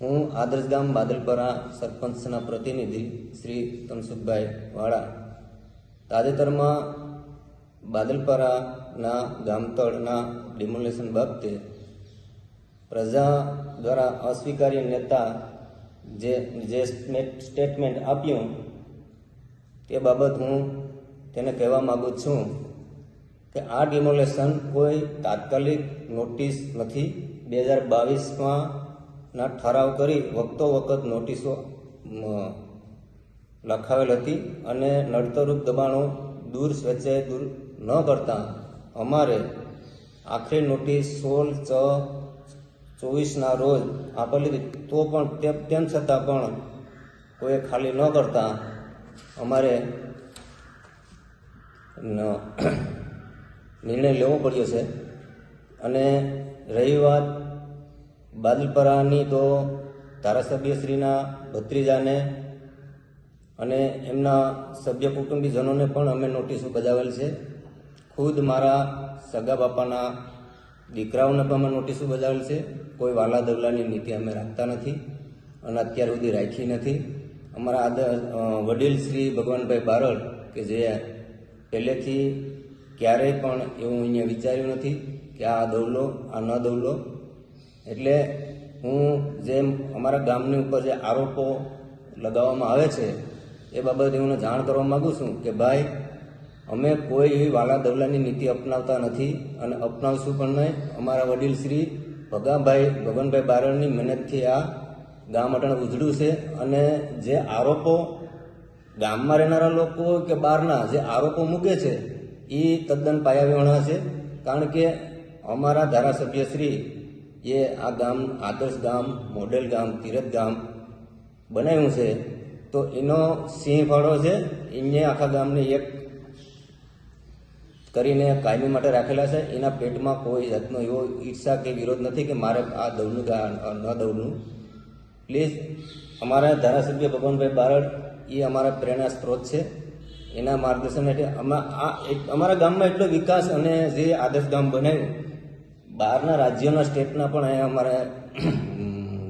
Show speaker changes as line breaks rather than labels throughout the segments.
હું આદર્શ ગામ બાદલપરા સરપંચના પ્રતિનિધિ શ્રી તનસુખભાઈ વાળા. તાજેતરમાં બાદલપરાના ગામતળના ડિમોલેશન બાબતે પ્રજા દ્વારા અસ્વીકાર્ય નેતા જે જે સ્ટેટમેન્ટ- આપ્યું તે બાબત હું તેને કહેવા માગું છું કે આ ડિમોલેશન કોઈ તાત્કાલિક નોટિસ નથી. બે હજાર બાવીસમાં ના ઠરાવ કરી વખતો વખત નોટિસો લખાવેલ હતી અને નડતરરૂપ દબાણો દૂર સ્વેચ્છાએ દૂર ન કરતા અમારે આખરી નોટિસ સોળ છ ચોવીસના રોજ આપેલી હતી. તો પણ તેમ છતાં પણ કોઈએ ખાલી ન કરતા અમારે નિર્ણય લેવો પડ્યો છે. અને રહી વાત બાદલપરાની તો ધારાસભ્યશ્રીના ભત્રીજાને અને એમના સભ્ય કુટુંબીજનોને પણ અમે નોટિસો બજાવેલ છે. ખુદ મારા સગા બાપાના દીકરાઓને પણ અમે નોટિસો બજાવેલ છે. કોઈ વાલા દગલાની નીતિ અમે રાખતા નથી અને અત્યાર સુધી રાખી નથી. અમારા આદર વડીલ શ્રી ભગવાનભાઈ બારડ કે જે પહેલેથી ક્યારેય પણ એવું અહીંયા વિચાર્યું નથી કે આ દવલો આ ન દવલો એટલે હું જેમ અમારા ગામની ઉપર જે આરોપો લગાવવામાં આવે છે, એ બાબતે હું જાણ કરવા માગું છું કે ભાઈ, અમે કોઈ એવી વાલા દવલાની નીતિ અપનાવતા નથી અને અપનાવશું પણ નહીં. અમારા વડીલ શ્રી ભગાભાઈ ભગવાનભાઈ બારણની મહેનતથી આ ગામ અટણ ઉજળું છે અને જે આરોપો ગામમાં રહેનારા લોકો કે બહારના જે આરોપો મૂકે છે એ તદ્દન પાયાવિહોણા છે. કારણ કે અમારા ધારાસભ્ય શ્રી એ આ ગામ, આદર્શ ગામ, મોડેલ ગામ, તીરથ ગામ બનાવ્યું છે. તો એનો સિંહ ફાળો છે એને આખા ગામને એક કરીને કાયમી માટે રાખેલા છે. એના પેટમાં કોઈ જાતનો એવો ઈર્ષા કે વિરોધ નથી કે મારે આ દવનું ન દવનું પ્લીઝ, અમારા ધારાસભ્ય ભગવાનભાઈ બારડ, એ અમારા પ્રેરણા સ્ત્રોત છે. એના માર્ગદર્શન હેઠળ અમારા ગામમાં એટલો વિકાસ અને જે આદર્શ ગામ બનાવ્યું બહારના રાજ્યોના સ્ટેટના પણ અહીંયા અમારે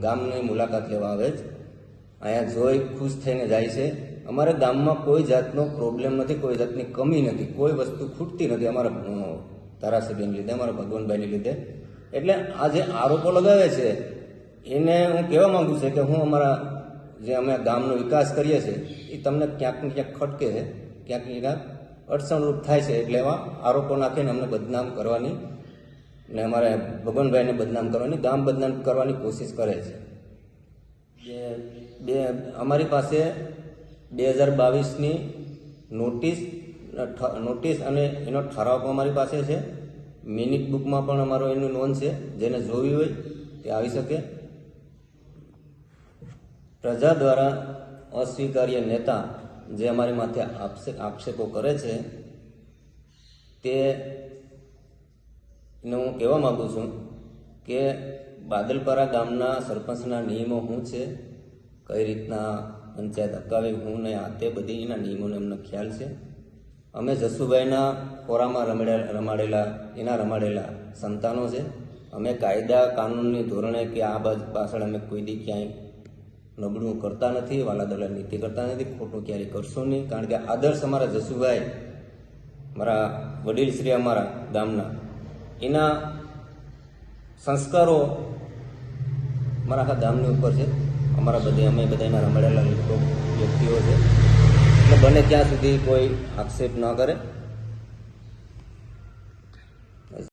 ગામની મુલાકાત લેવા આવે છે અહીંયા જોઈ ખુશ થઈને જાય છે. અમારે ગામમાં કોઈ જાતનો પ્રોબ્લેમ નથી, કોઈ જાતની કમી નથી, કોઈ વસ્તુ ખૂટતી નથી અમારા ધારાસભ્યને લીધે, અમારા ભગવાનભાઈને લીધે. એટલે આ જે આરોપો લગાવે છે, એને હું કહેવા માગું છું કે હું અમારા જે અમે ગામનો વિકાસ કરીએ છીએ, એ તમને ક્યાંક ક્યાંક ખટકે છે, ક્યાંક ક્યાંક અડચણરૂપ થાય છે. એટલે એવા આરોપો નાખીને અમને બદનામ કરવાની ને અમારે ભગવાનભાઈને બદનામ કરવાની, ગામ બદનામ કરવાની કોશિશ કરે છે. જે બે, અમારી પાસે બે હજાર બાવીસની નોટિસ નોટિસ અને એનો ઠરાવ પણ અમારી પાસે છે. મિનિટ બુકમાં પણ અમારો એનું નોંધ છે. જેને જોવી હોય તે આવી શકે. પ્રજા દ્વારા અસ્વીકાર્ય નેતા જે અમારી માથે આપશે આક્ષેપો કરે છે, તે ને હું કહેવા માગું છું કે બાદલપરા ગામના સરપંચના નિયમો શું છે? કઈ રીતના પંચાયત અટકાવે, હું ને આ તે બધી એના નિયમોને અમને ખ્યાલ છે. અમે જસુભાઈના ખોરામાં રમાડેલા રમાડેલા, એના રમાડેલા સંતાનો છે. અમે કાયદા કાનૂનની ધોરણે કે આ બાજુ પાછળ અમે કોઈ દી ક્યાંય નબળું કરતા નથી વાલા દલાલ નીતિ કરતા નથી, ખોટું ક્યારેય કરશું નહીં. કારણ કે આદર્શ અમારા જસુભાઈ, મારા વડીલ શ્રી અમારા ગામના એના સંસ્કારો મારા આખા ગામની ઉપર છે. અમારા બધે, અમે બધા એના રમાડેલા લોકો, વ્યક્તિઓ છે. એટલે બને ત્યાં સુધી કોઈ આક્ષેપ ન કરે.